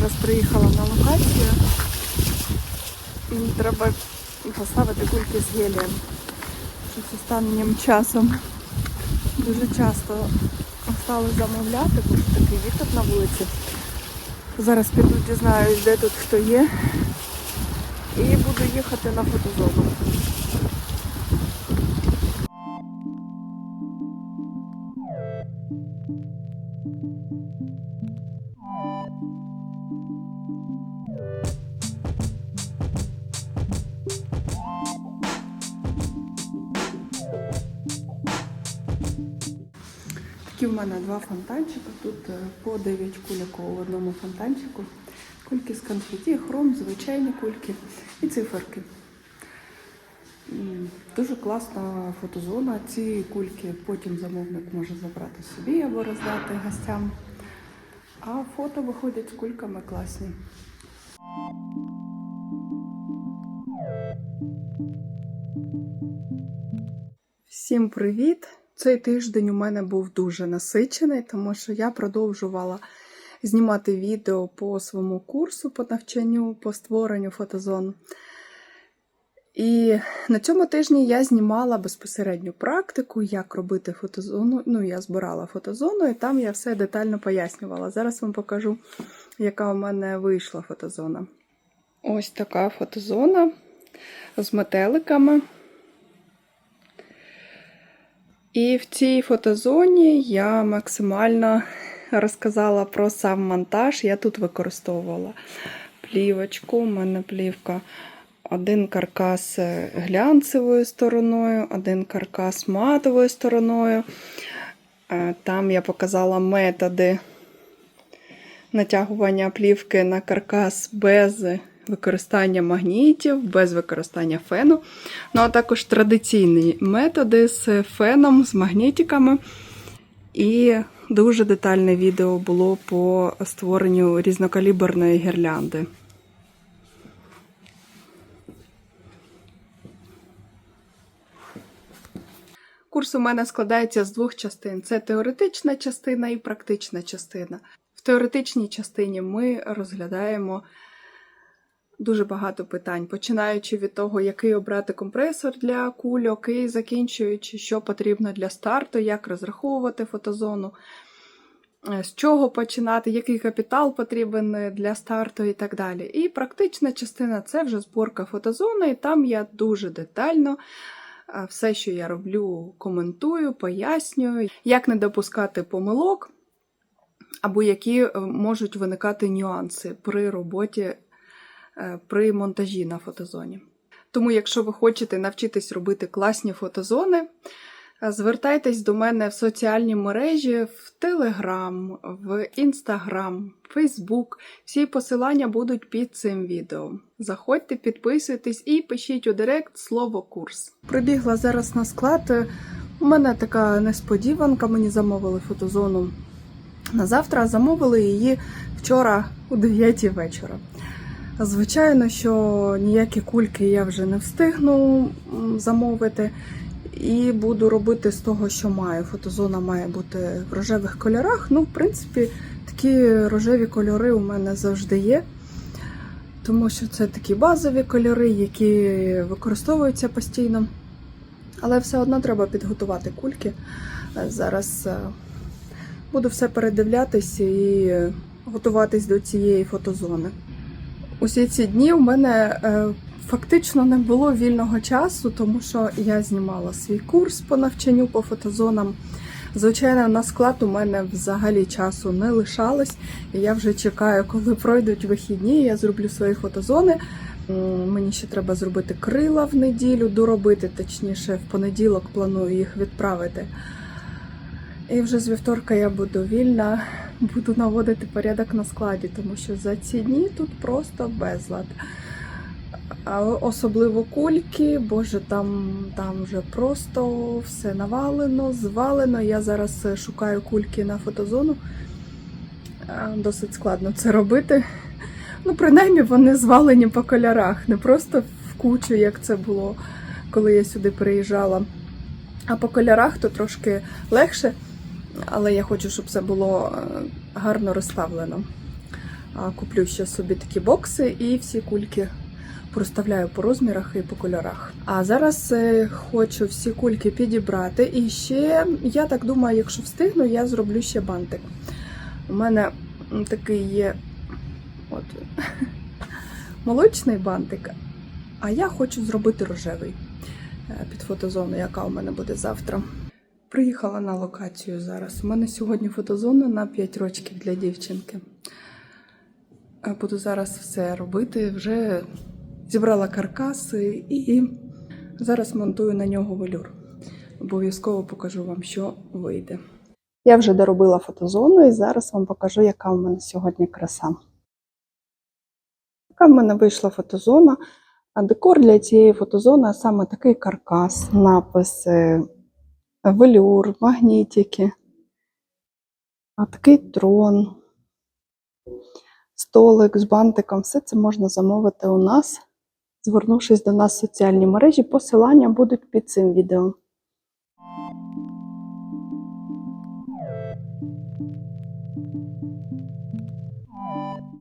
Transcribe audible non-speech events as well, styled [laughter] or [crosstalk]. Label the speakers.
Speaker 1: зараз приїхала на локацію. Мені треба поставити кульки з гелієм. Щось останнім часом дуже часто стали замовляти, бо такий вітер на вулиці. Зараз піду дізнаюсь, де тут хто є. І буду їхати на фотозону. Такі в мене два фонтанчики. Тут е, по 9 кульок у одному фонтанчику. Кульки з конфеті, хром, звичайні кульки і циферки. Дуже класна фотозона. Ці кульки потім замовник може забрати собі або роздати гостям. А фото виходять з кульками класні. Всім привіт! Цей тиждень у мене був дуже насичений, тому що я продовжувала знімати відео по своєму курсу по навчанню, по створенню фотозон. І на цьому тижні я знімала безпосередню практику, як робити фотозону. Ну, я збирала фотозону, і там я все детально пояснювала. Зараз вам покажу, яка у мене вийшла фотозона. Ось така фотозона з метеликами. І в цій фотозоні я максимально розказала про сам монтаж. Я тут використовувала плівочку. У мене плівка один каркас глянцевою стороною, один каркас матовою стороною. Е, Там я показала методи натягування плівки на каркас без використання магнітів, без використання фену. Ну, а також традиційні методи з феном, з магнітиками. І дуже детальне відео було по створенню різнокаліберної гірлянди. Курс у мене складається з двох частин: це теоретична частина і практична частина. В теоретичній частині ми розглядаємо дуже багато питань, починаючи від того, який обрати компресор для кульок, і закінчуючи, що потрібно для старту, як розраховувати фотозону, е, з чого починати, який капітал потрібен для старту і так далі. І практична частина це вже зборка фотозони, і там я дуже детально. е, Все, що я роблю, коментую, пояснюю, як не допускати помилок, або які е, можуть виникати нюанси при роботі е, при монтажі на фотозоні. Тому, якщо ви хочете навчитись робити класні фотозони, е, звертайтесь до мене в соціальні мережі, в Telegram, в Instagram, Facebook. Всі посилання будуть під цим відео. Заходьте, підписуйтесь і пишіть у директ слово курс. Прибігла зараз на склад. У мене така несподіванка, мені замовили фотозону на завтра, а замовили її вчора у 9 вечора. Звичайно, що ніякі кульки я вже не встигну замовити. І буду робити з того, що маю. Фотозона має бути в рожевих кольорах. Ну, в принципі, такі рожеві кольори у мене завжди є. Тому що це такі базові кольори, які використовуються постійно. Але все одно треба підготувати кульки. Е, Зараз е, буду все передивлятись і готуватись до цієї фотозони. Усі ці дні у мене е, фактично не було вільного часу, тому що я знімала свій курс по навчанню по фотозонам. Звичайно, на склад у мене взагалі часу не лишалось. І я вже чекаю, коли пройдуть вихідні, я зроблю свої фотозони. Мені ще треба зробити крила в неділю, доробити, точніше, в понеділок планую їх відправити. І вже з вівторка я буду вільна, буду наводити порядок на складі, тому що за ці дні тут просто безлад. Особливо кульки, боже, там, там вже просто все навалено, звалено. Я зараз е, шукаю кульки на фотозону. Е, Досить складно це робити. Ну, принаймні, вони звалені по кольорах, не просто в кучу, як це було, коли я сюди приїжджала. А по кольорах то трошки легше, але я хочу, щоб це було е, гарно розставлено. Куплю ще собі такі бокси і всі кульки проставляю по розмірах і по кольорах. А зараз е, хочу всі кульки підібрати. І ще, я так думаю, якщо встигну, я зроблю ще бантик. У мене такий є от, [laughs] молочний бантик, а я хочу зробити рожевий е, під фотозону, яка у мене буде завтра. Приїхала на локацію зараз. У мене сьогодні фотозона на 5 років для дівчинки. Е, Буду зараз все робити. Вже зібрала каркаси і зараз монтую на нього велюр. Обов'язково покажу вам, що вийде. Я вже доробила фотозону і зараз вам покажу, яка у мене сьогодні краса. Яка в мене вийшла фотозона. А декор для цієї фотозони саме такий каркас, написи, велюр, магнітики, такий трон, столик з бантиком. Все це можна замовити у нас, звернувшись до нас в соціальні мережі. Посилання будуть під цим відео.